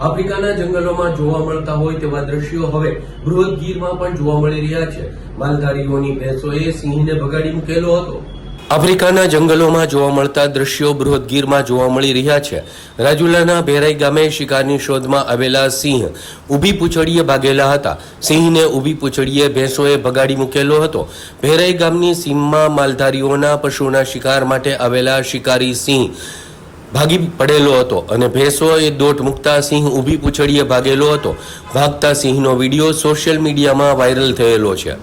આફ્રિકાના જંગલોમાં જોવા મળતા હોય તેવા દ્રશ્યો હવે બૃહદ ગીરમાં પણ જોવા મળી રહ્યા છે. માલધારીઓની ભેંસોએ સિંહને ભગાડી મૂકેલો હતો. આફ્રિકાના જંગલોમાં જોવા મળતા દ્રશ્યો બૃહદ ગીરમાં જોવા મળી રહ્યા છે. રાજુલાના ભેરાઈ ગામે શિકારની શોધમાં આવેલા સિંહ ઊભી પૂંછડીએ ભાગેલા હતા. સિંહને ઊભી પૂંછડીએ ભેંસોએ ભગાડી મૂકેલો હતો. ભેરાઈ ગામની સીમમાં માલધારીઓના પશુના શિકાર માટે આવેલા શિકારી સિંહ ભાગી પડેલો હતો અને ભેંસોએ દોટ મૂકતા સિંહ ઊભી પૂંછડીએ ભાગેલો હતો. ભાગતા સિંહનો વીડિયો સોશિયલ મીડિયામાં વાયરલ થયેલો છે.